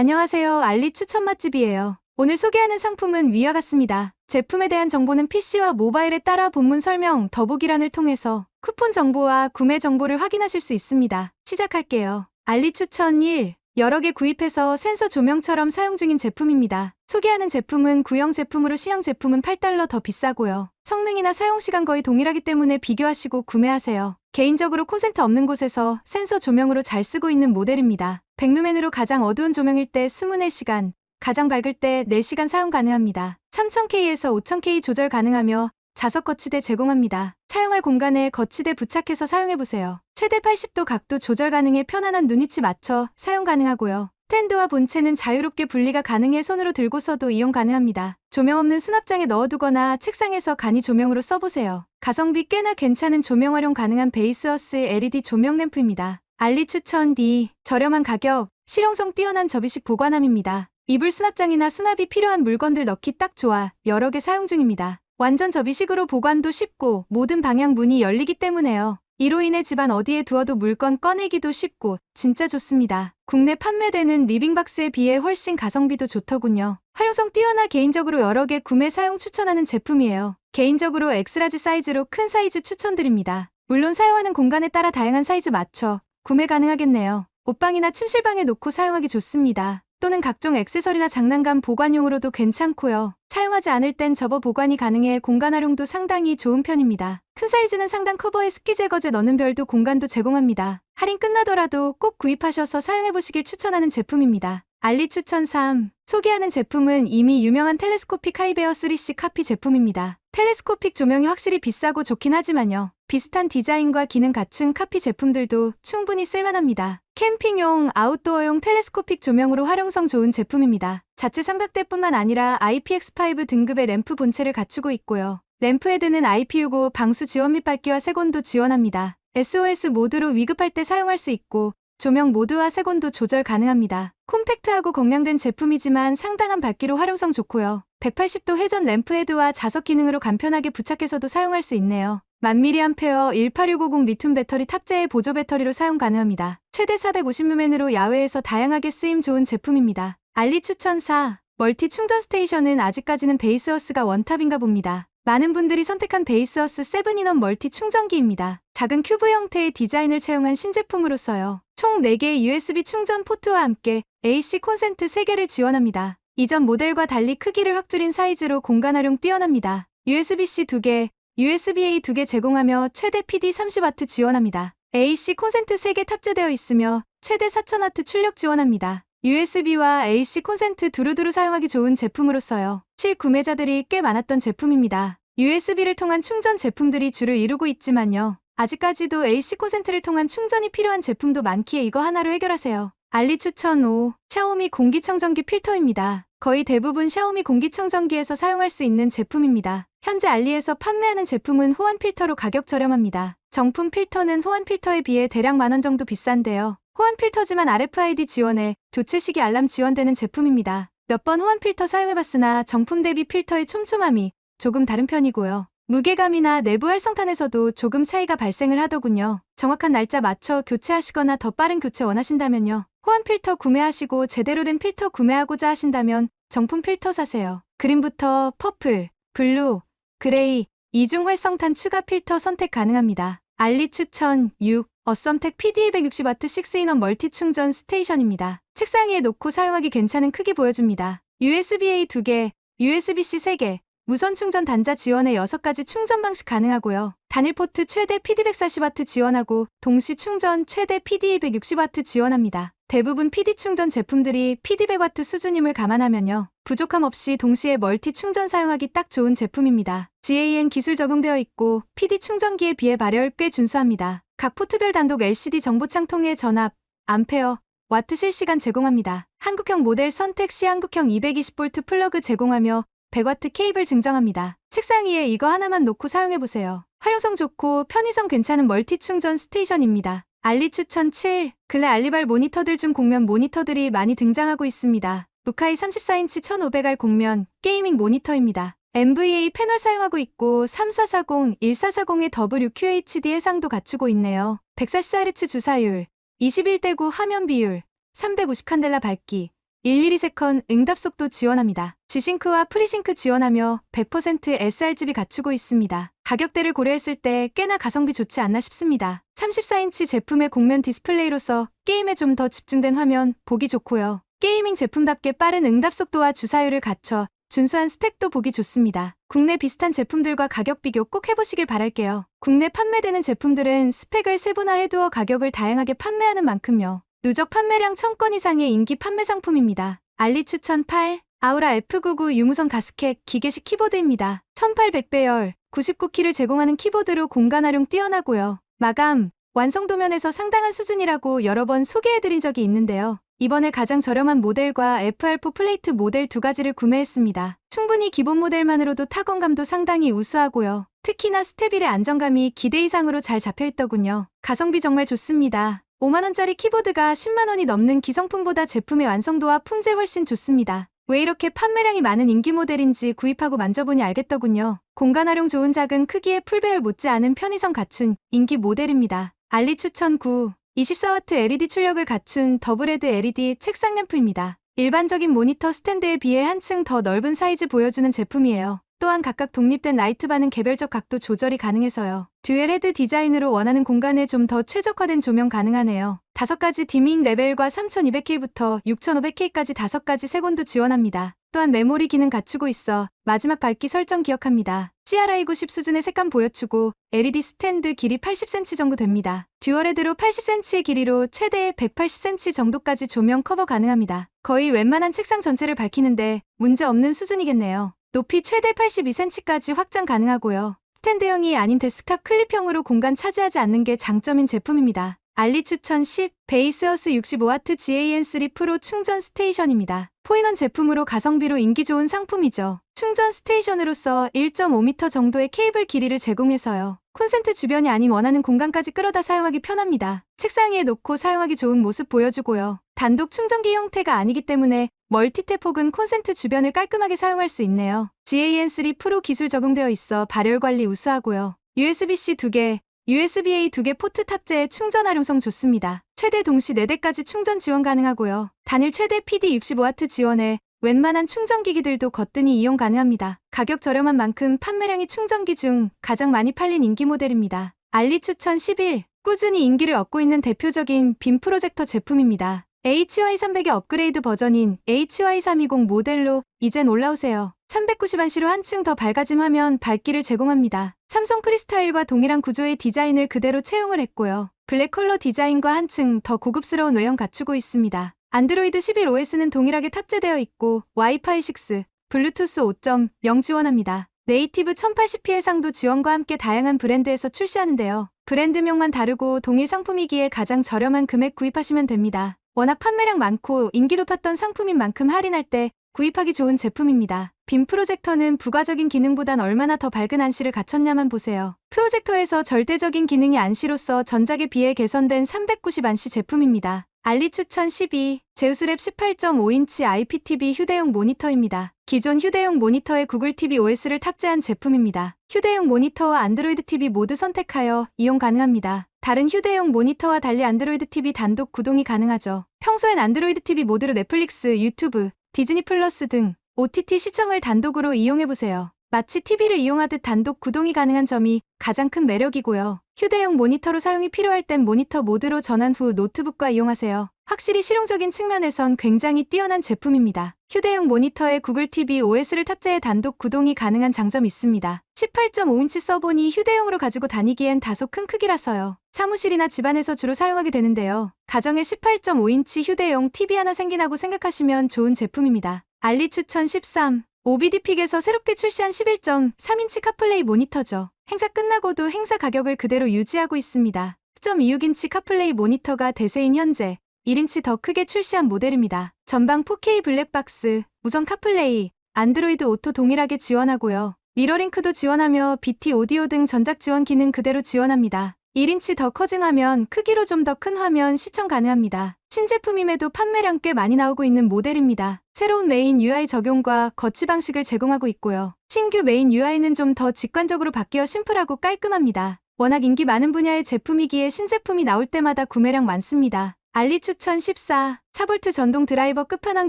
안녕하세요. 알리 추천 맛집이에요. 오늘 소개하는 상품은 위와 같습니다. 제품에 대한 정보는 PC와 모바일에 따라 본문 설명, 더보기란을 통해서 쿠폰 정보와 구매 정보를 확인하실 수 있습니다. 시작할게요. 알리 추천 1. 여러 개 구입해서 센서 조명처럼 사용 중인 제품입니다. 소개하는 제품은 구형 제품으로 C형 제품은 8달러 더 비싸고요. 성능이나 사용시간 거의 동일하기 때문에 비교하시고 구매하세요. 개인적으로 콘센트 없는 곳에서 센서 조명으로 잘 쓰고 있는 모델입니다. 백루멘으로 가장 어두운 조명일 때 24시간, 가장 밝을 때 4시간 사용 가능합니다. 3000K에서 5000K 조절 가능하며 자석 거치대 제공합니다. 사용할 공간에 거치대 부착해서 사용해보세요. 최대 80도 각도 조절 가능해 편안한 눈위치 맞춰 사용 가능하고요. 스탠드와 본체는 자유롭게 분리가 가능해 손으로 들고서도 이용 가능합니다. 조명 없는 수납장에 넣어두거나 책상에서 간이 조명으로 써보세요. 가성비 꽤나 괜찮은 조명 활용 가능한 베이스어스의 LED 조명 램프입니다. 알리 추천 D 저렴한 가격 실용성 뛰어난 접이식 보관함입니다. 이불 수납장이나 수납이 필요한 물건들 넣기 딱 좋아 여러 개 사용 중입니다. 완전 접이식으로 보관도 쉽고 모든 방향 문이 열리기 때문에요. 이로 인해 집안 어디에 두어도 물건 꺼내기도 쉽고 진짜 좋습니다. 국내 판매되는 리빙박스에 비해 훨씬 가성비도 좋더군요. 활용성 뛰어나 개인적으로 여러 개 구매 사용 추천하는 제품이에요. 개인적으로 엑스라지 사이즈로 큰 사이즈 추천드립니다. 물론 사용하는 공간에 따라 다양한 사이즈 맞춰 구매 가능하겠네요. 옷방이나 침실방에 놓고 사용하기 좋습니다. 또는 각종 액세서리나 장난감 보관용으로도 괜찮고요. 사용하지 않을 땐 접어 보관이 가능해 공간 활용도 상당히 좋은 편입니다. 큰 사이즈는 상단 커버에 습기 제거제 넣는 별도 공간도 제공합니다. 할인 끝나더라도 꼭 구입하셔서 사용해보시길 추천하는 제품입니다. 알리 추천 3. 소개하는 제품은 이미 유명한 텔레스코픽 하이베어 3C 카피 제품입니다. 텔레스코픽 조명이 확실히 비싸고 좋긴 하지만요. 비슷한 디자인과 기능 갖춘 카피 제품들도 충분히 쓸만합니다. 캠핑용, 아웃도어용 텔레스코픽 조명으로 활용성 좋은 제품입니다. 자체 삼각대뿐만 아니라 IPX5 등급의 램프 본체를 갖추고 있고요. 램프 헤드는 IP65 방수 지원 및 밝기와 색온도 지원합니다. SOS 모드로 위급할 때 사용할 수 있고 조명 모드와 색온도 조절 가능합니다. 콤팩트하고 공량된 제품이지만 상당한 밝기로 활용성 좋고요. 180도 회전 램프 헤드와 자석 기능으로 간편하게 부착해서도 사용할 수 있네요. 1000mAh 18650 리튬 배터리 탑재의 보조 배터리로 사용 가능합니다. 최대 450루멘으로 야외에서 다양하게 쓰임 좋은 제품입니다. 알리 추천 4. 멀티 충전 스테이션은 아직까지는 베이스어스가 원탑인가 봅니다. 많은 분들이 선택한 베이스어스 7인원 멀티 충전기입니다. 작은 큐브 형태의 디자인을 채용한 신제품으로서요. 총 4개의 USB 충전 포트와 함께 AC 콘센트 3개를 지원합니다. 이전 모델과 달리 크기를 확 줄인 사이즈로 공간 활용 뛰어납니다. USB-C 2개, USB-A 2개 제공하며 최대 PD 30W 지원합니다. AC 콘센트 3개 탑재되어 있으며 최대 4000W 출력 지원합니다. USB와 AC 콘센트 두루두루 사용하기 좋은 제품으로서요. 실구매자들이 꽤 많았던 제품입니다. USB를 통한 충전 제품들이 주를 이루고 있지만요. 아직까지도 AC 콘센트를 통한 충전이 필요한 제품도 많기에 이거 하나로 해결하세요. 알리 추천 5. 샤오미 공기청정기 필터입니다. 거의 대부분 샤오미 공기청정기에서 사용할 수 있는 제품입니다. 현재 알리에서 판매하는 제품은 호환 필터로 가격 저렴합니다. 정품 필터는 호환 필터에 비해 대략 만원 정도 비싼데요. 호환 필터지만 RFID 지원에 교체 시기 알람 지원되는 제품입니다. 몇 번 호환 필터 사용해봤으나 정품 대비 필터의 촘촘함이 조금 다른 편이고요. 무게감이나 내부 활성탄에서도 조금 차이가 발생을 하더군요. 정확한 날짜 맞춰 교체하시거나 더 빠른 교체 원하신다면요. 호환 필터 구매하시고 제대로 된 필터 구매하고자 하신다면 정품 필터 사세요. 그린부터 퍼플, 블루, 그레이, 이중 활성탄 추가 필터 선택 가능합니다. 알리 추천 6. 어썸텍 PD260W 6인원 멀티 충전 스테이션입니다. 책상 위에 놓고 사용하기 괜찮은 크기 보여줍니다. USB-A 2개, USB-C 3개, 무선 충전 단자 지원에 6가지 충전 방식 가능하고요. 단일 포트 최대 PD140W 지원하고 동시 충전 최대 PD260W 지원합니다. 대부분 PD 충전 제품들이 PD100W 수준임을 감안하면요. 부족함 없이 동시에 멀티 충전 사용하기 딱 좋은 제품입니다. GAN 기술 적용되어 있고 PD 충전기에 비해 발열 꽤 준수합니다. 각 포트별 단독 LCD 정보창 통해 전압, 암페어, 와트 실시간 제공합니다. 한국형 모델 선택 시 한국형 220V 플러그 제공하며 100W 케이블 증정합니다. 책상 위에 이거 하나만 놓고 사용해보세요. 활용성 좋고 편의성 괜찮은 멀티 충전 스테이션입니다. 알리 추천 7. 근래 알리발 모니터들 중 공면 모니터들이 많이 등장하고 있습니다. 무카이 34인치 1500R 공면 게이밍 모니터입니다. NVA 패널 사용하고 있고 3440, 1440의 WQHD 해상도 갖추고 있네요. 140Hz 주사율, 21대 9 화면 비율, 350 칸델라 밝기, 1mS 응답 속도 지원합니다. 지싱크와 프리싱크 지원하며 100% sRGB 갖추고 있습니다. 가격대를 고려했을 때 꽤나 가성비 좋지 않나 싶습니다. 34인치 제품의 곡면 디스플레이로서 게임에 좀 더 집중된 화면 보기 좋고요. 게이밍 제품답게 빠른 응답 속도와 주사율을 갖춰 준수한 스펙도 보기 좋습니다. 국내 비슷한 제품들과 가격 비교 꼭 해보시길 바랄게요. 국내 판매되는 제품들은 스펙을 세분화해두어 가격을 다양하게 판매하는 만큼요. 누적 판매량 1000건 이상의 인기 판매 상품입니다. 알리 추천 8, 아우라 F99 유무선 가스켓 기계식 키보드입니다. 1800배열, 99키를 제공하는 키보드로 공간 활용 뛰어나고요. 마감, 완성도 면에서 상당한 수준이라고 여러 번 소개해드린 적이 있는데요. 이번에 가장 저렴한 모델과 FR4 플레이트 모델 두 가지를 구매했습니다. 충분히 기본 모델만으로도 타건감도 상당히 우수하고요. 특히나 스테빌의 안정감이 기대 이상으로 잘 잡혀있더군요. 가성비 정말 좋습니다. 5만원짜리 키보드가 10만원이 넘는 기성품보다 제품의 완성도와 품질 훨씬 좋습니다. 왜 이렇게 판매량이 많은 인기 모델인지 구입하고 만져보니 알겠더군요. 공간 활용 좋은 작은 크기의 풀배열 못지않은 편의성 갖춘 인기 모델입니다. 알리 추천 9. 24W LED 출력을 갖춘 더블헤드 LED 책상 램프입니다. 일반적인 모니터 스탠드에 비해 한층 더 넓은 사이즈 보여주는 제품이에요. 또한 각각 독립된 라이트바는 개별적 각도 조절이 가능해서요. 듀얼 헤드 디자인으로 원하는 공간에 좀 더 최적화된 조명 가능하네요. 다섯 가지 디밍 레벨과 3200K부터 6500K까지 다섯 가지 색온도 지원합니다. 또한 메모리 기능 갖추고 있어 마지막 밝기 설정 기억합니다. CRI90 수준의 색감 보여주고 LED 스탠드 길이 80cm 정도 됩니다. 듀얼헤드로 80cm의 길이로 최대 180cm 정도까지 조명 커버 가능합니다. 거의 웬만한 책상 전체를 밝히는데 문제 없는 수준이겠네요. 높이 최대 82cm까지 확장 가능하고요. 스탠드형이 아닌 데스크탑 클립형으로 공간 차지하지 않는 게 장점인 제품입니다. 알리 추천 10 베이스어스 65W GAN3 프로 충전 스테이션입니다. 포인원 제품으로 가성비로 인기 좋은 상품이죠. 충전 스테이션으로서 1.5m 정도의 케이블 길이를 제공해서요. 콘센트 주변이 아닌 원하는 공간까지 끌어다 사용하기 편합니다. 책상 위에 놓고 사용하기 좋은 모습 보여주고요. 단독 충전기 형태가 아니기 때문에 멀티탭 혹은 콘센트 주변을 깔끔하게 사용할 수 있네요. GAN3 프로 기술 적용되어 있어 발열 관리 우수하고요. USB-C 2개, USB-A 2개 포트 탑재에 충전 활용성 좋습니다. 최대 동시 4대까지 충전 지원 가능하고요. 단일 최대 PD 65W 지원에 웬만한 충전기기들도 거뜬히 이용 가능합니다. 가격 저렴한 만큼 판매량이 충전기 중 가장 많이 팔린 인기 모델입니다. 알리 추천 11 꾸준히 인기를 얻고 있는 대표적인 빔 프로젝터 제품입니다. HY300의 업그레이드 버전인 HY320 모델로 이젠 올라오세요. 390안시로 한층 더 밝아진 화면 밝기를 제공합니다. 삼성 크리스타일과 동일한 구조의 디자인을 그대로 채용을 했고요. 블랙 컬러 디자인과 한층 더 고급스러운 외형 갖추고 있습니다. 안드로이드 11 OS는 동일하게 탑재되어 있고 와이파이 6, 블루투스 5.0 지원합니다. 네이티브 1080p 해상도 지원과 함께 다양한 브랜드에서 출시하는데요. 브랜드명만 다르고 동일 상품이기에 가장 저렴한 금액 구입하시면 됩니다. 워낙 판매량 많고 인기 높았던 상품인 만큼 할인할 때 구입하기 좋은 제품입니다. 빔 프로젝터는 부가적인 기능보단 얼마나 더 밝은 안시를 갖췄냐만 보세요. 프로젝터에서 절대적인 기능이 안시로서 전작에 비해 개선된 390 안시 제품입니다. 알리 추천 12, 제우스랩 18.5인치 IPTV 휴대용 모니터입니다. 기존 휴대용 모니터에 구글 TV OS를 탑재한 제품입니다. 휴대용 모니터와 안드로이드 TV 모두 선택하여 이용 가능합니다. 다른 휴대용 모니터와 달리 안드로이드 TV 단독 구동이 가능하죠. 평소엔 안드로이드 TV 모드로 넷플릭스, 유튜브, 디즈니 플러스 등 OTT 시청을 단독으로 이용해보세요. 마치 TV를 이용하듯 단독 구동이 가능한 점이 가장 큰 매력이고요. 휴대용 모니터로 사용이 필요할 땐 모니터 모드로 전환 후 노트북과 이용하세요. 확실히 실용적인 측면에선 굉장히 뛰어난 제품입니다. 휴대용 모니터에 구글 TV OS를 탑재해 단독 구동이 가능한 장점이 있습니다. 18.5인치 써보니 휴대용으로 가지고 다니기엔 다소 큰 크기라서요. 사무실이나 집안에서 주로 사용하게 되는데요. 가정에 18.5인치 휴대용 TV 하나 생기나고 생각하시면 좋은 제품입니다. 알리 추천 13 OBD픽에서 새롭게 출시한 11.3인치 카플레이 모니터죠. 행사 끝나고도 행사 가격을 그대로 유지하고 있습니다. 10.26인치 카플레이 모니터가 대세인 현재 1인치 더 크게 출시한 모델입니다. 전방 4K 블랙박스, 무선 카플레이, 안드로이드 오토 동일하게 지원하고요. 미러링크도 지원하며 BT 오디오 등 전작 지원 기능 그대로 지원합니다. 1인치 더 커진 화면, 크기로 좀 더 큰 화면 시청 가능합니다. 신제품임에도 판매량 꽤 많이 나오고 있는 모델입니다. 새로운 메인 UI 적용과 거치 방식을 제공하고 있고요. 신규 메인 UI는 좀 더 직관적으로 바뀌어 심플하고 깔끔합니다. 워낙 인기 많은 분야의 제품이기에 신제품이 나올 때마다 구매량 많습니다. 알리 추천 14. 차볼트 전동 드라이버 끝판왕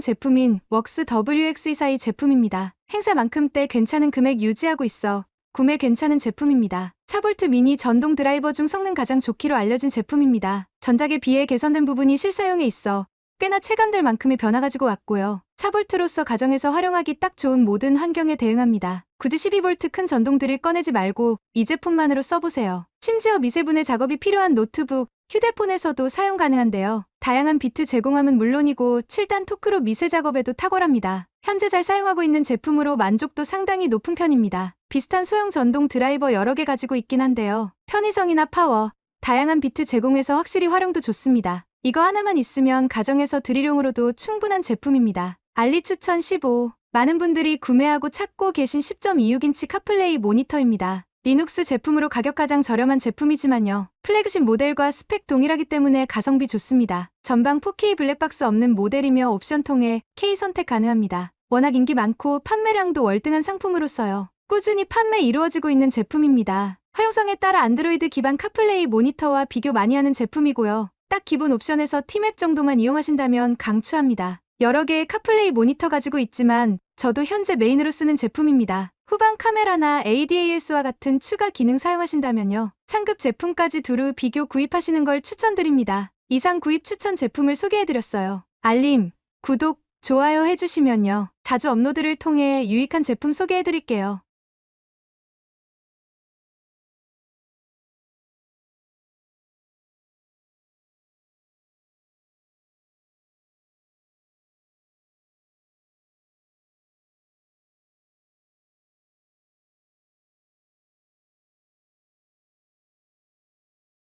제품인 웍스 WX24이 제품입니다. 행사만큼 때 괜찮은 금액 유지하고 있어 구매 괜찮은 제품입니다. 차볼트 미니 전동 드라이버 중 성능 가장 좋기로 알려진 제품입니다. 전작에 비해 개선된 부분이 실사용에 있어 꽤나 체감될 만큼의 변화 가지고 왔고요. 차볼트로서 가정에서 활용하기 딱 좋은 모든 환경에 대응합니다. 굳이 12V 큰 전동들을 꺼내지 말고 이 제품만으로 써보세요. 심지어 미세분해 작업이 필요한 노트북, 휴대폰에서도 사용 가능한데요. 다양한 비트 제공함은 물론이고 7단 토크로 미세 작업에도 탁월합니다. 현재 잘 사용하고 있는 제품으로 만족도 상당히 높은 편입니다. 비슷한 소형 전동 드라이버 여러 개 가지고 있긴 한데요. 편의성이나 파워, 다양한 비트 제공에서 확실히 활용도 좋습니다. 이거 하나만 있으면 가정에서 드릴용으로도 충분한 제품입니다. 알리 추천 15. 많은 분들이 구매하고 찾고 계신 10.26인치 카플레이 모니터입니다. 리눅스 제품으로 가격 가장 저렴한 제품이지만요. 플래그십 모델과 스펙 동일하기 때문에 가성비 좋습니다. 전방 4K 블랙박스 없는 모델이며 옵션 통해 K 선택 가능합니다. 워낙 인기 많고 판매량도 월등한 상품으로서요. 꾸준히 판매 이루어지고 있는 제품입니다. 활용성에 따라 안드로이드 기반 카플레이 모니터와 비교 많이 하는 제품이고요. 딱 기본 옵션에서 티맵 정도만 이용하신다면 강추합니다. 여러 개의 카플레이 모니터 가지고 있지만 저도 현재 메인으로 쓰는 제품입니다. 후방 카메라나 ADAS와 같은 추가 기능 사용하신다면요. 상급 제품까지 두루 비교 구입하시는 걸 추천드립니다. 이상 구입 추천 제품을 소개해드렸어요. 알림, 구독, 좋아요 해주시면요. 자주 업로드를 통해 유익한 제품 소개해드릴게요.